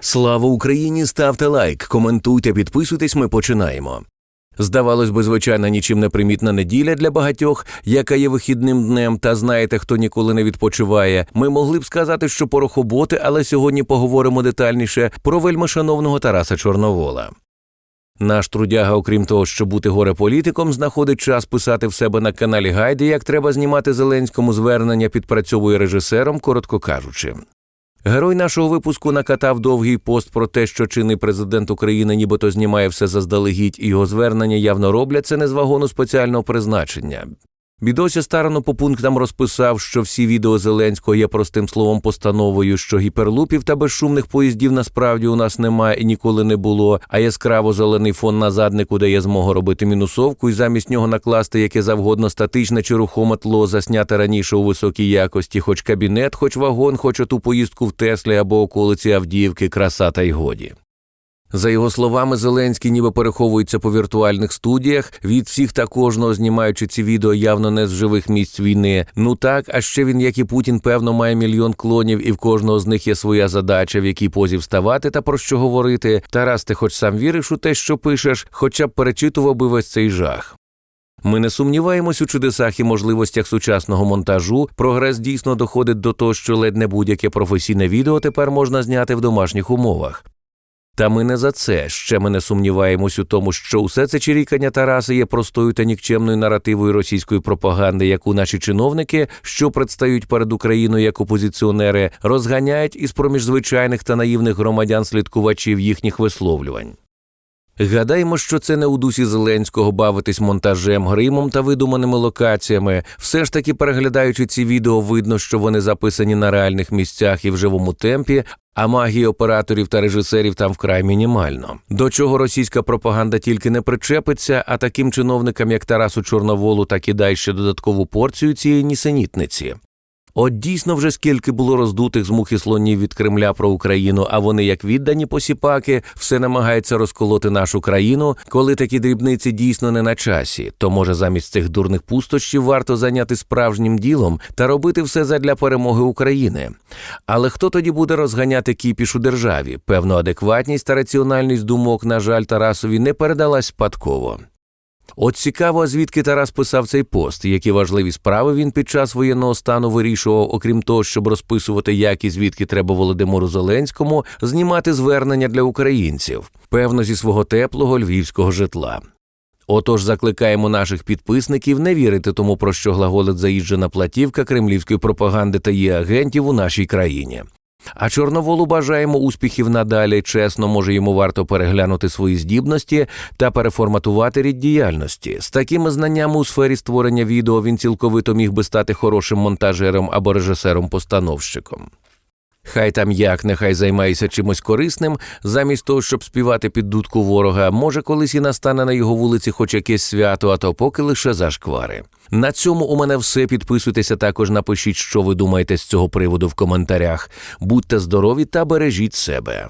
Слава Україні! Ставте лайк, коментуйте, підписуйтесь. Ми починаємо. Здавалось би, звичайна нічим не примітна неділя для багатьох, яка є вихідним днем, та знаєте, хто ніколи не відпочиває. Ми могли б сказати, що порохоботи, але сьогодні поговоримо детальніше про вельмишановного Тараса Чорновола. Наш трудяга, окрім того, що бути горе-політиком, знаходить час писати в себе на каналі Гайди, як треба знімати Зеленському звернення, підпрацьовує режисером, коротко кажучи. Герой нашого випуску накатав довгий пост про те, що чинний президент України нібито знімає все заздалегідь, і його звернення явно роблять це не з вагону спеціального призначення. Бідося старано по пунктам розписав, що всі відео Зеленського є простим словом постановою, що гіперлупів та безшумних поїздів насправді у нас немає і ніколи не було, а яскраво зелений фон на заднику дає змогу робити мінусовку і замість нього накласти яке завгодно статичне чи рухоме тло, засняте раніше у високій якості, хоч кабінет, хоч вагон, хоч оту поїздку в Теслі або околиці Авдіївки, краса та й годі. За його словами, Зеленський ніби переховується по віртуальних студіях від всіх та кожного, знімаючи ці відео явно не з живих місць війни. Ну так, а ще він, як і Путін, певно, має мільйон клонів, і в кожного з них є своя задача, в якій позі вставати та про що говорити. Тарас, ти хоч сам віриш у те, що пишеш, хоча б перечитував би весь цей жах. Ми не сумніваємось у чудесах і можливостях сучасного монтажу. Прогрес дійсно доходить до того, що ледь не будь-яке професійне відео тепер можна зняти в домашніх умовах. Та ми не за це. Ще ми не сумніваємось у тому, що усе це чирікання Тараса є простою та нікчемною наративою російської пропаганди, яку наші чиновники, що предстають перед Україною як опозиціонери, розганяють із проміж звичайних та наївних громадян слідкувачів їхніх висловлювань. Гадаємо, що це не у дусі Зеленського бавитись монтажем, гримом та видуманими локаціями. Все ж таки, переглядаючи ці відео, видно, що вони записані на реальних місцях і в живому темпі, а магії операторів та режисерів там вкрай мінімально. До чого російська пропаганда тільки не причепиться, а таким чиновникам, як Тарасу Чорноволу, так і дай ще додаткову порцію цієї нісенітниці. От дійсно вже скільки було роздутих з мухи слонів від Кремля про Україну, а вони, як віддані посіпаки, все намагаються розколоти нашу країну, коли такі дрібниці дійсно не на часі. То може замість цих дурних пустощів варто зайняти справжнім ділом та робити все задля перемоги України. Але хто тоді буде розганяти кіпіш у державі? Певно, адекватність та раціональність думок, на жаль, Тарасові не передалась спадково. От цікаво, звідки Тарас писав цей пост, які важливі справи він під час воєнного стану вирішував, окрім того, щоб розписувати, як і звідки треба Володимиру Зеленському знімати звернення для українців, певно, зі свого теплого львівського житла. Отож, закликаємо наших підписників не вірити тому, про що глаголить заїжджена платівка кремлівської пропаганди та її агентів у нашій країні. А Чорноволу бажаємо успіхів надалі. Чесно, може йому варто переглянути свої здібності та переформатувати рід діяльності. З такими знаннями у сфері створення відео він цілковито міг би стати хорошим монтажером або режисером-постановщиком. Хай там як, нехай займається чимось корисним, замість того, щоб співати під дудку ворога, може колись і настане на його вулиці хоч якесь свято, а то поки лише зашквари. На цьому у мене все. Підписуйтеся також, напишіть, що ви думаєте з цього приводу в коментарях. Будьте здорові та бережіть себе.